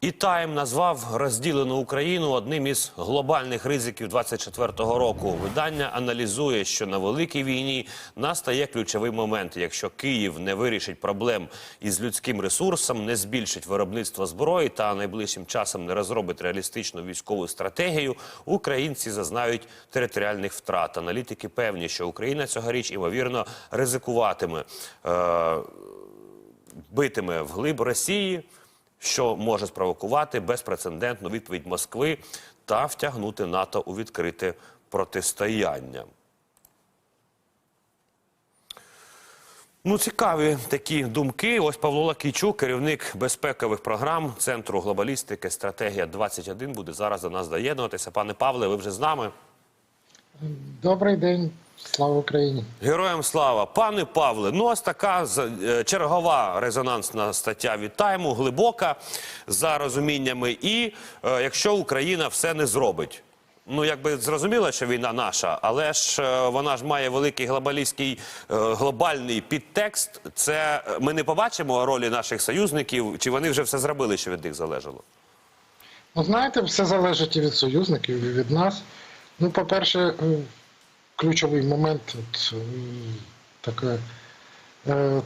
І Тайм назвав розділену Україну одним із глобальних ризиків 24-го року. Видання аналізує, що на великій війні настає ключовий момент. Якщо Київ не вирішить проблем із людським ресурсом, не збільшить виробництво зброї та найближчим часом не розробить реалістичну військову стратегію, українці зазнають територіальних втрат. Аналітики певні, що Україна цьогоріч імовірно ризикуватиме. Е- битиме вглиб Росії, що може спровокувати безпрецедентну відповідь Москви та втягнути НАТО у відкрите протистояння. Ну, цікаві такі думки. Ось Павло Лакійчук, керівник безпекових програм Центру глобалістики Стратегія 21 буде зараз до нас доєднуватися. Пане Павле, ви вже з нами. Добрий день, слава Україні. Героям слава, пане Павле. Ну ось така е, чергова резонансна стаття від Тайму, глибока за розуміннями. І е, якщо Україна все не зробить. Ну, якби зрозуміло, що війна наша, але ж е, вона ж має великий глобалістський е, глобальний підтекст. Це ми не побачимо ролі наших союзників, чи вони вже все зробили, що від них залежало? Ну, знаєте, все залежить і від союзників, і від нас. Ну, по-перше, е, ключовий момент, от, е, така е,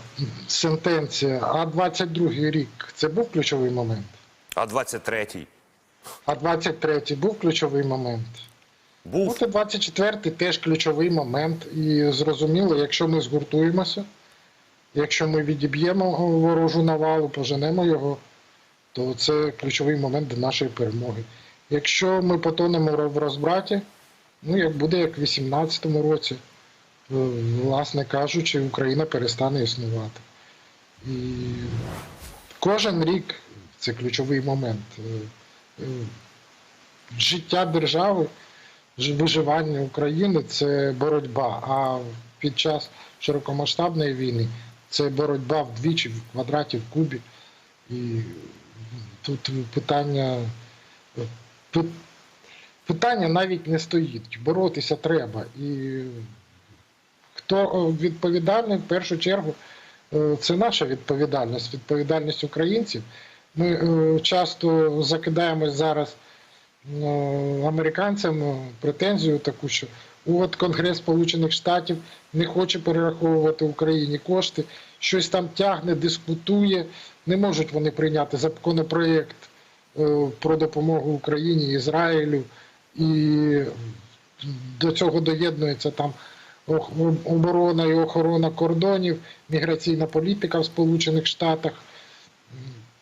сентенція. А 22-й рік це був ключовий момент. А 23-й А 23-й був ключовий момент. Ну, був це 24-й теж ключовий момент. І зрозуміло, якщо ми згуртуємося, якщо ми відіб'ємо ворожу навалу, поженемо його, то це ключовий момент до нашої перемоги. Якщо ми потонемо в розбраті, ну як буде як в 18-му році, е, власне кажучи, Україна перестане існувати. І кожен рік це ключовий момент. Е, е, Життя держави, виживання України це боротьба. А під час широкомасштабної війни це боротьба вдвічі, в квадраті, в кубі. І тут питання, пи- питання навіть не стоїть. Боротися треба. І хто е, відповідальний, в першу чергу, е, це наша відповідальність, відповідальність українців. Ми е, часто закидаємось зараз е, американцям претензію таку, що от Конгрес Сполучених Штатів не хоче перераховувати Україні кошти, щось там тягне, дискутує. Не можуть вони прийняти законопроєкт про допомогу Україні, Ізраїлю, і до цього доєднується там оборона і охорона кордонів, міграційна політика в Сполучених Штатах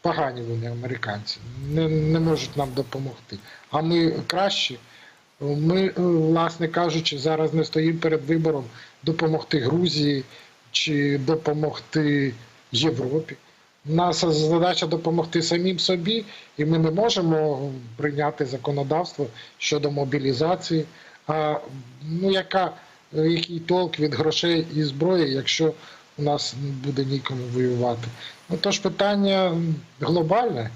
погані вони американці, не, не можуть нам допомогти. А ми кращі. Ми, власне кажучи, зараз не стоїмо перед вибором допомогти Грузії чи допомогти Європі. Наша задача допомогти самим собі, і ми не можемо прийняти законодавство щодо мобілізації. А ну яка, який толк від грошей і зброї, якщо у нас буде нікому воювати? Ну тож питання глобальне,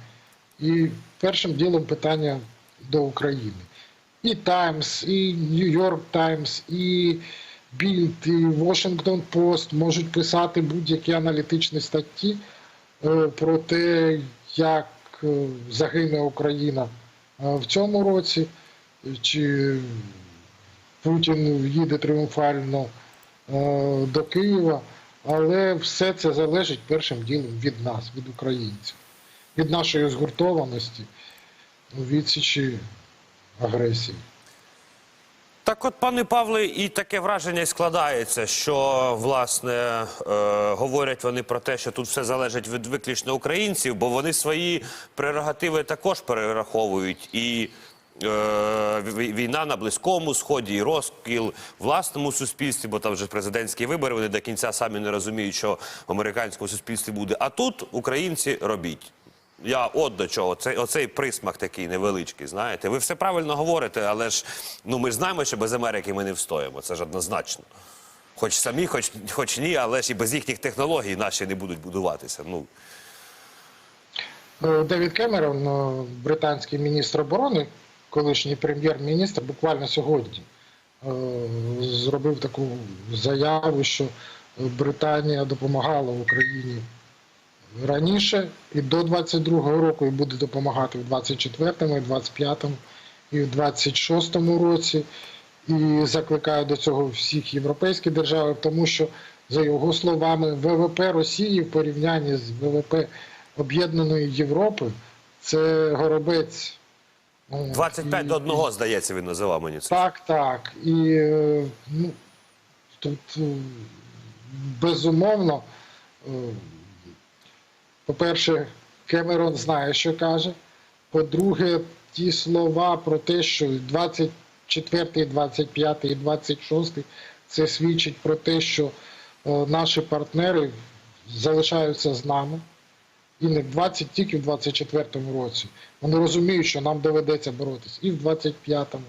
і першим ділом питання до України. І Таймс, і Нью-Йорк Таймс, і Білд, і Washington Post можуть писати будь-які аналітичні статті про те, як е, загине Україна е, в цьому році, чи Путін їде тріумфально е, до Києва. Але все це залежить першим ділом від нас, від українців, від нашої згуртованості відсічі агресії. Так, от, пане Павле, і таке враження складається, що власне е, говорять вони про те, що тут все залежить від виключно українців, бо вони свої прерогативи також перераховують. І е, вій- війна на близькому сході, і розкіл власному суспільстві, бо там вже президентські вибори. Вони до кінця самі не розуміють, що в американському суспільстві буде. А тут українці робіть. Я от до чого. Цей, оцей присмак такий невеличкий, знаєте. Ви все правильно говорите, але ж ну ми знаємо, що без Америки ми не встоїмо. Це ж однозначно. Хоч самі, хоч, хоч ні, але ж і без їхніх технологій наші не будуть будуватися. Ну, Е, Девід Кемерон, е, британський міністр оборони, колишній прем'єр-міністр, буквально сьогодні е, зробив таку заяву, що Британія допомагала Україні раніше і до 22-го року, і буде допомагати в 24-му, і 25-му, і в 26-му році. І закликаю до цього всіх європейські держави, тому що, за його словами, ВВП Росії в порівнянні з ВВП Об'єднаної Європи це горобець. 25 і- до 1, здається, він називав мені це. так, так. І е, ну, тут е, безумовно, е, по-перше, Кемерон знає, що каже. По-друге, ті слова про те, що 24, 25 і 26 це свідчить про те, що е, наші партнери залишаються з нами. І не в 20, тільки в 24-му році. Вони розуміють, що нам доведеться боротися і в 25-му,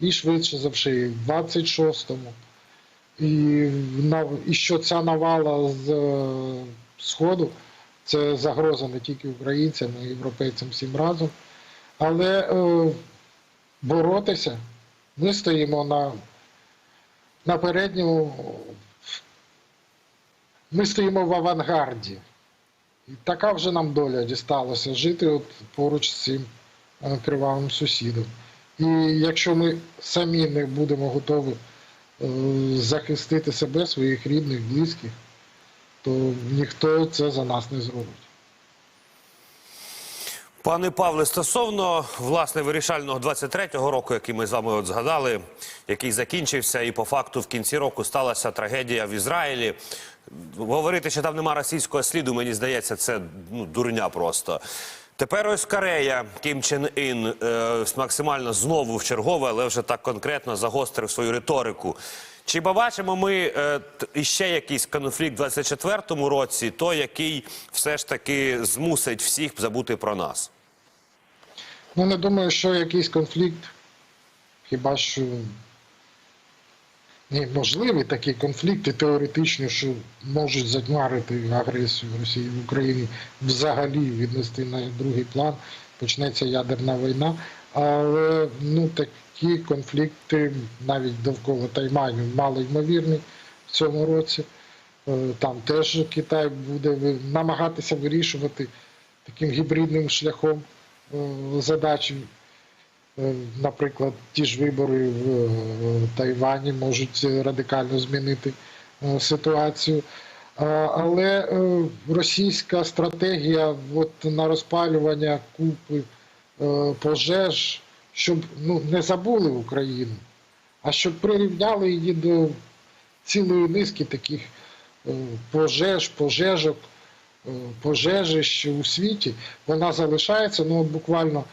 і швидше за все, і в 26-му. І, і що ця навала з е, Сходу це загроза не тільки українцям, а й європейцям всім разом. Але е, боротися ми стоїмо на, на передньому, ми стоїмо в авангарді. І така вже нам доля дісталася жити от поруч з цим е, кривавим сусідом. І якщо ми самі не будемо готові е, захистити себе, своїх рідних, близьких, то ніхто це за нас не зробить. Пане Павле, стосовно власне вирішального 23-го року, який ми з вами от згадали, який закінчився, і по факту в кінці року сталася трагедія в Ізраїлі. Говорити, що там нема російського сліду, мені здається, це ну, дурня просто. Тепер ось Корея, Кім Чен Ін е, максимально знову в чергове, але вже так конкретно загострив свою риторику. Чи побачимо ми е, іще якийсь конфлікт в 24-му році, той, який все ж таки змусить всіх забути про нас? Ну, не думаю, що якийсь конфлікт, хіба що неможливі такі конфлікти теоретично, що можуть затьмарити агресію Росії в Україні взагалі віднести на другий план, почнеться ядерна війна. Але ну, такі конфлікти навіть довкола Тайваню мало ймовірні в цьому році. Е, Там теж Китай буде намагатися вирішувати таким гібридним шляхом е, задачі. Е, Наприклад, ті ж вибори в Тайвані можуть радикально змінити ситуацію. Але е, російська стратегія от, на розпалювання купи е, пожеж, щоб ну, не забули Україну, а щоб прирівняли її до цілої низки таких е, пожеж, пожежок, пожежищ у світі, вона залишається. Ну, буквально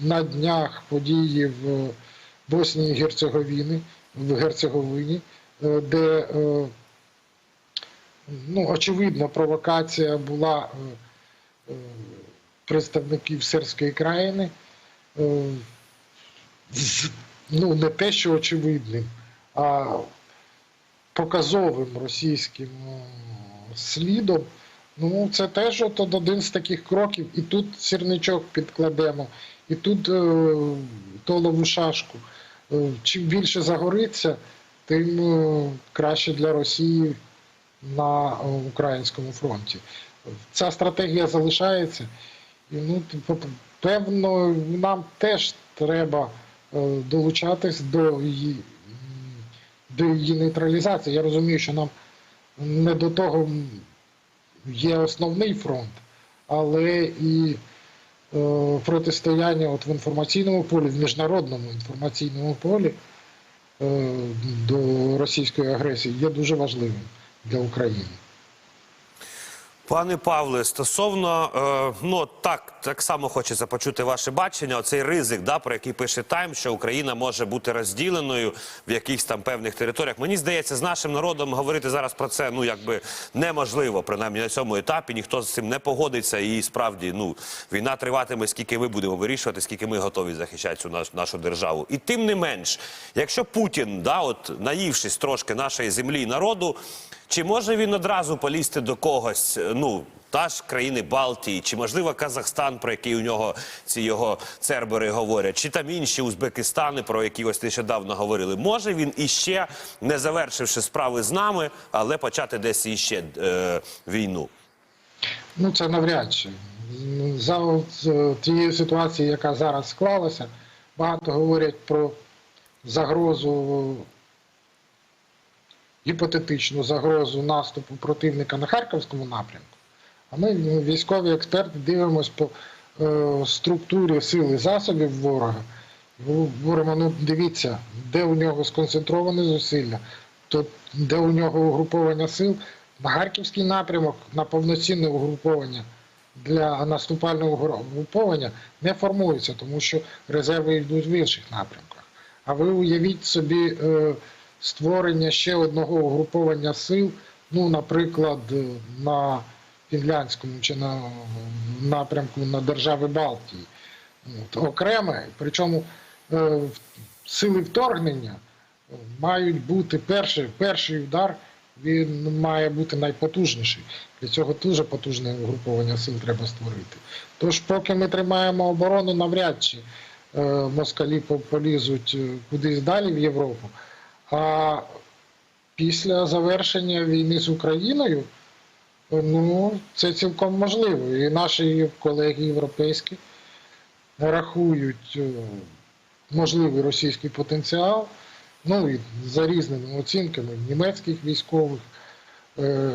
на днях події в Боснії і Герцеговіні, в Герцеговині, де ну, очевидно провокація була е, е, представників сербської країни. е, ну, не те, що очевидним, а показовим російським слідом. Ну, це теж от один з таких кроків. І тут сірничок підкладемо, і тут е, толову шашку. Чим більше загориться, тим е, краще для Росії на е, українському фронті. Ця стратегія залишається. І, ну, п- певно, нам теж треба е, долучатись до її, до її нейтралізації. Я розумію, що нам не до того є основний фронт, але і е, протистояння от в інформаційному полі, в міжнародному інформаційному полі до російської агресії є дуже важливим для України. Пане Павле, стосовно е, ну так, так само хочеться почути ваше бачення. Оцей ризик, да, про який пише Тайм, що Україна може бути розділеною в якихось там певних територіях. Мені здається, з нашим народом говорити зараз про це ну якби неможливо, принаймні на цьому етапі. Ніхто з цим не погодиться. І справді ну війна триватиме, скільки ми будемо вирішувати, скільки ми готові захищати цю наш, нашу державу. І тим не менш, якщо Путін, да, от наївшись трошки нашої землі і народу. Чи може він одразу полізти до когось? е, Ну та ж країни Балтії, чи можливо Казахстан, про який у нього ці його цербери говорять, чи там інші Узбекистани, про які ось нещодавно говорили. Може він іще, не завершивши справи з нами, але почати десь іще е, війну? Ну, це навряд чи. За е, тією ситуацією, яка зараз склалася, багато говорять про загрозу, гіпотетичну загрозу наступу противника на Харківському напрямку. А ми, ну, військові експерти, дивимося по е, структурі сил і засобів ворога. Говоримо, ну дивіться, де у нього сконцентроване зусилля, то де у нього угруповання сил, на Харківський напрямок на повноцінне угруповання для наступального угруповання не формується, тому що резерви йдуть в інших напрямках. А ви уявіть собі е, створення ще одного угруповання сил, ну, наприклад, на фінляндському чи на напрямку на держави Балтії. От, окреме, причому е, сили вторгнення мають бути перший, перший удар, він має бути найпотужніший. Для цього дуже потужне угруповання сил треба створити. Тож, поки ми тримаємо оборону, навряд чи е, москалі полізуть е, кудись далі в Європу. А після завершення війни з Україною, ну, це цілком можливо. І наші колеги європейські рахують е, можливий російський потенціал, ну і за різними оцінками німецьких військових, е,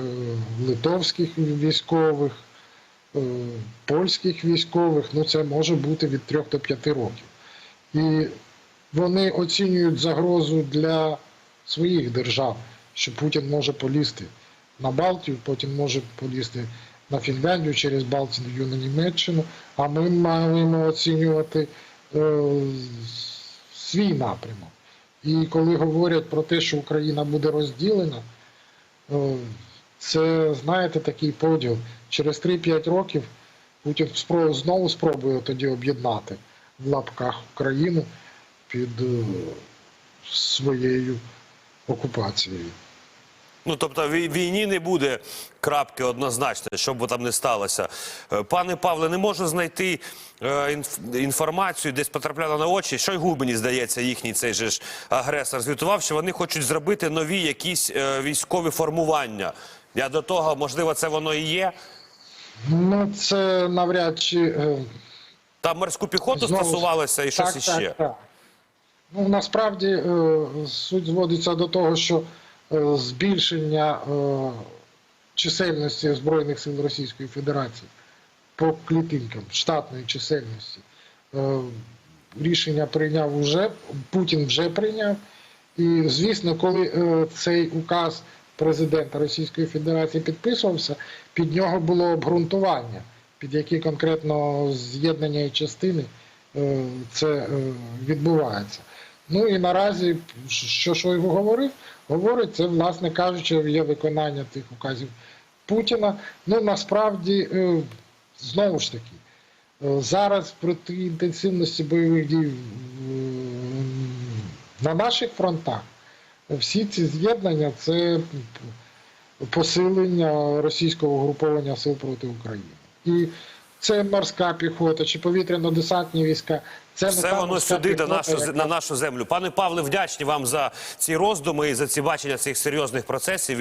литовських військових, е, польських військових, ну це може бути від 3 до 5 років. І вони оцінюють загрозу для своїх держав, що Путін може полізти на Балтію, потім може полізти на Фінляндію через Балтію на Німеччину, а ми маємо оцінювати е, свій напрямок. І коли говорять про те, що Україна буде розділена, е, це, знаєте, такий поділ. Через 3-5 років Путін спро- знову спробує тоді об'єднати в лапках Україну під е, своєю окупацією. Ну, тобто вій- війні не буде крапки однозначно, що б там не сталося. Е, Пане Павле, не можу знайти е, інф- інформацію, десь потрапляла на очі. Шойгу, мені здається, їхній цей же ж агресор звітував, що вони хочуть зробити нові якісь е, військові формування. Я до того, можливо, це воно і є. Ну, це навряд чи. е, Там морську піхоту Знову стосувалося і щось так, іще. Так, так. Ну, насправді е, суть зводиться до того, що е, збільшення е, чисельності Збройних сил Російської Федерації по клітинкам штатної чисельності. Рішення прийняв уже, Путін вже прийняв. І, звісно, коли цей указ президента Російської Федерації підписувався, під нього було обґрунтування, під які конкретно з'єднання і частини це відбувається. Ну і наразі, що Шойгу говорив, говорить, це, власне кажучи, є виконання тих указів Путіна. Ну насправді, е, знову ж таки, е, зараз при тій інтенсивності бойових дій е, на наших фронтах всі ці з'єднання це посилення російського угруповання сил проти України. І це морська піхота чи повітряно-десантні війська. Це Все воно сюди, до нашу, як... на нашу землю. Пане Павле, вдячні вам за ці роздуми і за ці бачення цих серйозних процесів.